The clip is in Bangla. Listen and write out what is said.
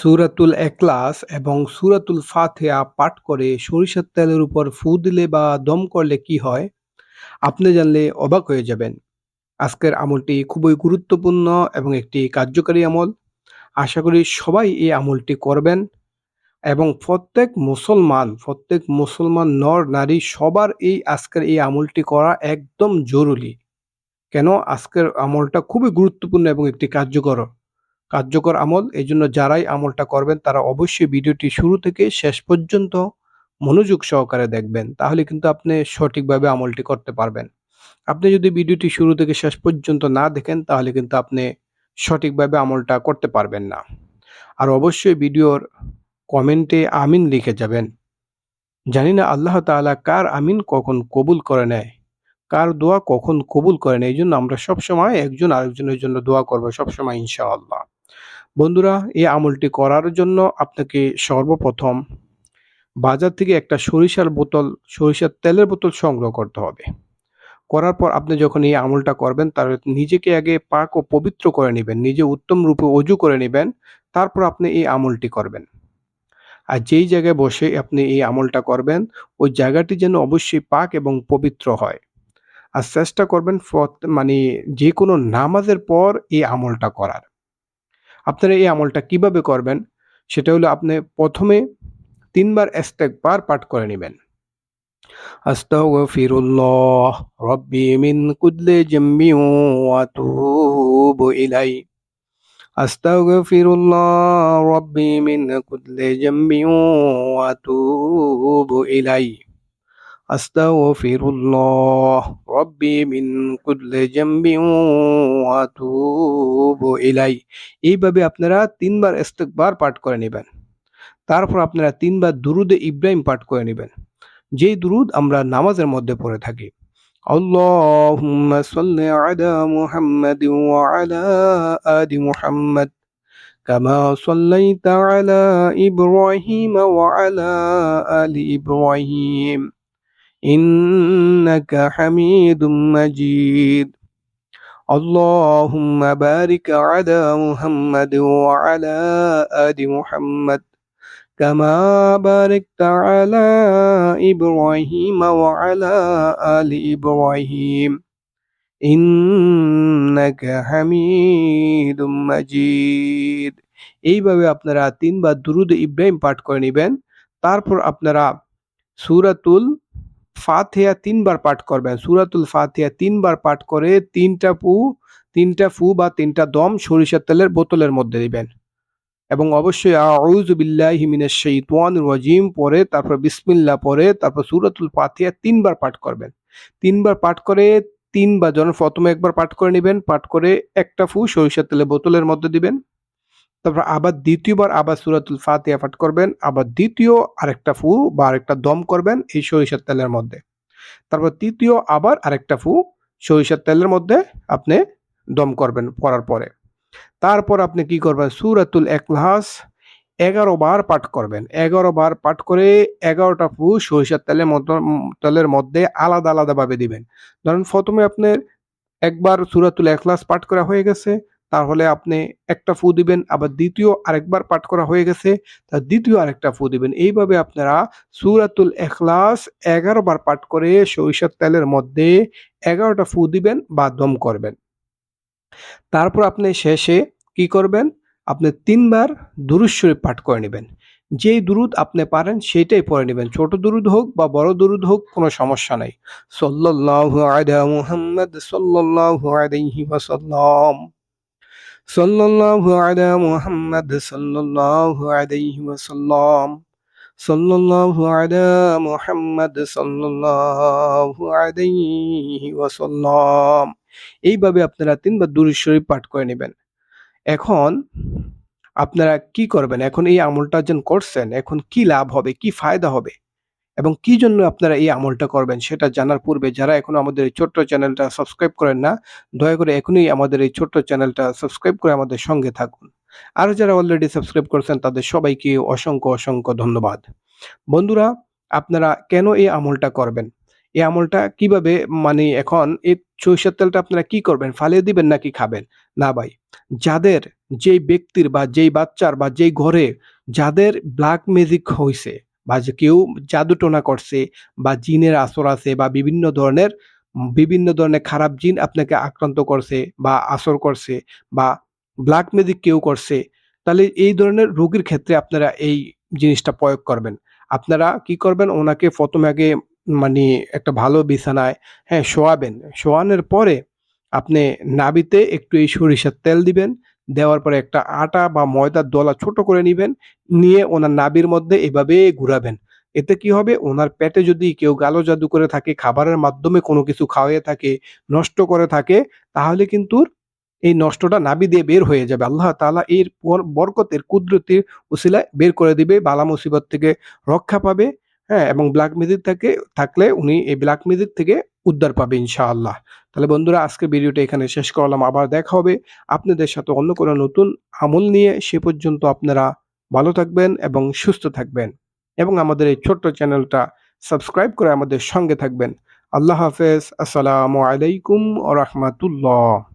সূরাতুল এখলাস এবং সুরাতুল ফাতিহা পাঠ করে সরিষার তেলের উপর ফু দিলে বা দম করলে কি হয়? আপনি জানলে অবাক হয়ে যাবেন। আজকের আমলটি খুবই গুরুত্বপূর্ণ এবং একটি কার্যকারী আমল। আশা করি সবাই এই আমলটি করবেন এবং প্রত্যেক মুসলমান, প্রত্যেক মুসলমান নর-নারী সবার এই আজকের এই আমলটি করা একদম জরুরি। কেন? আজকের আমলটা খুবই গুরুত্বপূর্ণ এবং একটি কার্যকর কার্যকর আমল। এই জন্য যারাই আমলটা করবেন তারা অবশ্যই ভিডিওটি শুরু থেকে শেষ পর্যন্ত মনোযোগ সহকারে দেখবেন। তাহলে কিন্তু আপনি সঠিকভাবে আমলটি করতে পারবেন। আপনি যদি ভিডিওটি শুরু থেকে শেষ পর্যন্ত না দেখেন তাহলে কিন্তু আপনি সঠিকভাবে আমলটা করতে পারবেন না। আর অবশ্যই ভিডিওর কমেন্টে আমিন লিখে যাবেন। জানি না আল্লাহ তাআলা কার আমিন কখন কবুল করে নেয়, কার দোয়া কখন কবুল করে নেয়। এই জন্য আমরা সবসময় একজন আরেকজনের জন্য দোয়া করব সবসময় ইনশাআল্লাহ। বন্ধুরা এই আমলটি করার জন্য আপনাকে সর্বপ্রথম বাজার থেকে একটা সরিষার বোতল, সরিষার তেলের বোতল সংগ্রহ করতে হবে। করার পর আপনি যখন এই আমলটা করবেন তার নিজেকে আগে পাক ও পবিত্র করে নিবেন। নিজে উত্তম রূপে অজু করে নেবেন তারপর আপনি এই আমলটি করবেন। আর যেই জায়গায় বসে আপনি এই আমলটা করবেন ওই জায়গাটি যেন অবশ্যই পাক এবং পবিত্র হয়। আর চেষ্টা করবেন মানে যেকোনো নামাজের পর এই আমলটা করার। আপনারা এই আমলটা কীভাবে করবেন? সেটা হলো আপনি ১ম এ ৩ বার পাঠ করে নিবেন। আস্তাগফিরুল্লাহ, রব্বি মিন কুল্লি জামবি ওয়া আতুবু ইলাইহি। আস্তাগফিরুল্লাহ, রব্বি মিন কুল্লি জামবি ওয়া আতুবু ইলাইহি। আস্তাগফিরুল্লাহ, রব্বি মিন কুল্লি জামবি ওয়া আতুবু ইলাইহি। এইভাবে আপনারা ৩ বার ইস্তেগফার পাঠ করে নেবেন তারপর আপনারা তিনবার দুরুদে ইব্রাহিম পাঠ করে নেবেন যেই দুরুদ আমরা নামাজের মধ্যে পড়ে থাকি। ইব্রাহিম ইন্নাকা হামিদুম মাজিদ। اللهم بارك على محمد وعلى آل محمد كما باركت على إبراهيم وعلى آل إبراهيم إنك حميد مجيد এইভাবে আপনারা তিনবার দুরুদ ইব্রাহিম পাঠ করে নেবেন তারপর আপনারা সূরাতুল ফাতিহা তিনবার পাঠ করবেন। সুরাতুল ফাতিহা তিনবার পাঠ করে তিনটা ফু তিনটা ফু বা তিনটা দম সরিষার তেলের বোতলের মধ্যে দিবেন। এবং অবশ্যই আউযু বিল্লাহি মিনাশ শাইতানির রাজিম পরে, তারপর বিসমিল্লাহ পরে, তারপর সুরাতুল ফাতিহা তিনবার পাঠ করবেন। তিনবার পাঠ করে তিনবার, যখন প্রথমে একবার পাঠ করে নেবেন, পাঠ করে একটা ফু সরিষার তেলের বোতলের মধ্যে দিবেন। তারপর আবার দ্বিতীয়বার আবার সুরাতুল ফাতিহা পাঠ করবেন, আবার দ্বিতীয় আরেকটা ফু বা আরেকটা দম করবেন এই সরিষার তেলের মধ্যে। তারপর তৃতীয় আবার আরেকটা ফু সরিষার তেলের মধ্যে আপনি দম করবেন করার পরে। তারপর আপনি কি করবেন? সুরাতুল ইখলাস ১১ বার পাঠ করবেন। ১১ বার পাঠ করে ১১টা ফু সরিষার তেলের মধ্য, তেলের মধ্যে আলাদা আলাদাভাবে দিবেন। ধরেন প্রথমে আপনার একবার সুরাতুল ইখলাস পাঠ করা হয়ে গেছে তাহলে আপনি একটা ফু দিবেন, আবার দ্বিতীয় আরেকবার পাঠ করা হয়ে গেছে তার দ্বিতীয় আরেকটা ফু দিবেন। এইভাবে আপনারা সূরাতুল ইখলাস ১১ বার পাঠ করে সরিষার তেলের মধ্যে ১১টা ফু দিবেন বা দম করবেন। তারপর আপনি শেষে কি করবেন? আপনি তিনবার দুরূদ শরীফ পাঠ করে নেবেন। যেই দুরুদ আপনি পারেন সেইটাই পড়ে নেবেন। ছোট দুরুদ হোক বা বড় দুরুদ হোক, কোনো সমস্যা নাই। সাল্লাল্লাহু আলা মুহাম্মদ ওয়াসাল্লাম। সাল্লাল্লাহু আলা মুহাম্মদ সাল্লাল্লাহু আলাইহি ওয়াসাল্লাম। সাল্লাল্লাহু আলা মুহাম্মদ সাল্লাল্লাহু আলাইহি ওয়াসাল্লাম। এইভাবে আপনারা তিনবার দুরূদ শরীফ পাঠ করে নেবেন। এখন আপনারা কি করবেন? এখন এই আমলটা যেন করছেন, এখন কি লাভ হবে? কি ফায়দা হবে? এবং কি জন্য আপনারা এই আমলটা করবেন সেটা জানার পূর্বে যারা এখনও আমাদের এই ছোট্ট চ্যানেলটা সাবস্ক্রাইব করেন না, দয়া করে এখনই আমাদের এই ছোট্ট চ্যানেলটা সাবস্ক্রাইব করে আমাদের সঙ্গে থাকুন। আর যারা অলরেডি সাবস্ক্রাইব করেছেন তাদের সবাইকে অসংখ্য অসংখ্য ধন্যবাদ। বন্ধুরা, আপনারা কেন এই আমলটা করবেন? এই আমলটা কীভাবে মানে এখন এই সরিষার তেলটা আপনারা কি করবেন, ফালিয়ে দিবেন নাকি খাবেন? না ভাই, যাদের যেই ব্যক্তির বা যেই বাচ্চার বা যেই ঘরে যাদের ব্ল্যাক ম্যাজিক হইছে বা যে কেউ জাদুটোনা করছে বা জিনের আসর আছে বা বিভিন্ন ধরনের বিভিন্ন ধরনের খারাপ জিন আপনাকে আক্রান্ত করছে বা আসর করছে বা ব্ল্যাক ম্যাজিক কেউ করছে, তাহলে এই ধরনের রোগীর ক্ষেত্রে আপনারা এই জিনিসটা প্রয়োগ করবেন। আপনারা কি করবেন? ওনাকে প্রথমে আগে মানে একটা ভালো বিছানায় হ্যাঁ শোয়াবেন। শোয়ানোর পরে আপনি নাবিতে একটু এই সরিষার তেল দিবেন দেওয়ার পরে একটা আটা বা ময়দার দলা ছোট করে নিবেন, নিয়ে ওনার নাবির মধ্যে এভাবে ঘুরাবেন। এতে কি হবে? ওনার পেটে যদি কেউ গালো জাদু করে থাকে, খাবারের মাধ্যমে কোনো কিছু খাওয়াইয়ে থাকে, নষ্ট করে থাকে, তাহলে কিন্তু এই নষ্টটা নাবি দিয়ে বের হয়ে যাবে। আল্লাহ তাআলা এর বরকতের কুদরতির উসিলায় বের করে দিবে, বালা মুসিবত থেকে রক্ষা পাবে হ্যাঁ এবং ব্ল্যাক ম্যাজিক থেকে থাকলে উনি এই ব্ল্যাক ম্যাজিক থেকে উদ্ধার পাবে ইনশাআল্লাহ। তাহলে বন্ধুরা আজকে ভিডিওটা এখানে শেষ করলাম। আবার দেখা হবে আপনাদের সাথে অন্য কোনো নতুন আমল নিয়ে। সে পর্যন্ত আপনারা ভালো থাকবেন এবং সুস্থ থাকবেন। এবং আমাদের এই ছোট্ট চ্যানেলটা সাবস্ক্রাইব করে আমাদের সঙ্গে থাকবেন। আল্লাহ হাফেজ। আসসালামু আলাইকুম ও রহমাতুল্লাহ।